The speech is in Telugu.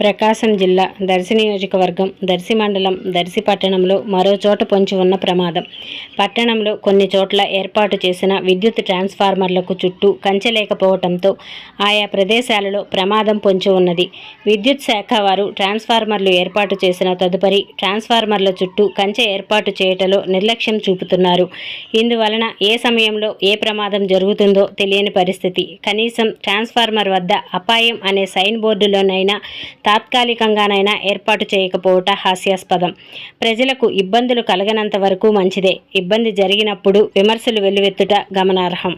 ప్రకాశం జిల్లా దర్శి నియోజకవర్గం దర్శి మండలం దర్శి పట్టణంలో మరో చోట పొంచి ఉన్న ప్రమాదం. పట్టణంలో కొన్ని చోట్ల ఏర్పాటు చేసిన విద్యుత్ ట్రాన్స్ఫార్మర్లకు చుట్టూ కంచె లేకపోవడంతో ఆయా ప్రదేశాలలో ప్రమాదం పొంచి ఉన్నది. విద్యుత్ శాఖ వారు ట్రాన్స్ఫార్మర్లు ఏర్పాటు చేసిన తదుపరి ట్రాన్స్ఫార్మర్ల చుట్టూ కంచె ఏర్పాటు చేయటలో నిర్లక్ష్యం చూపుతున్నారు. ఇందువలన ఏ సమయంలో ఏ ప్రమాదం జరుగుతుందో తెలియని పరిస్థితి. కనీసం ట్రాన్స్ఫార్మర్ వద్ద అపాయం అనే సైన్ బోర్డులోనైనా తాత్కాలికంగానైనా ఏర్పాటు చేయకపోవట హాస్యాస్పదం. ప్రజలకు ఇబ్బందులు కలగనంత వరకు మంచిదే. ఇబ్బంది జరిగినప్పుడు విమర్శలు వెల్లువెత్తుట గమనార్హం.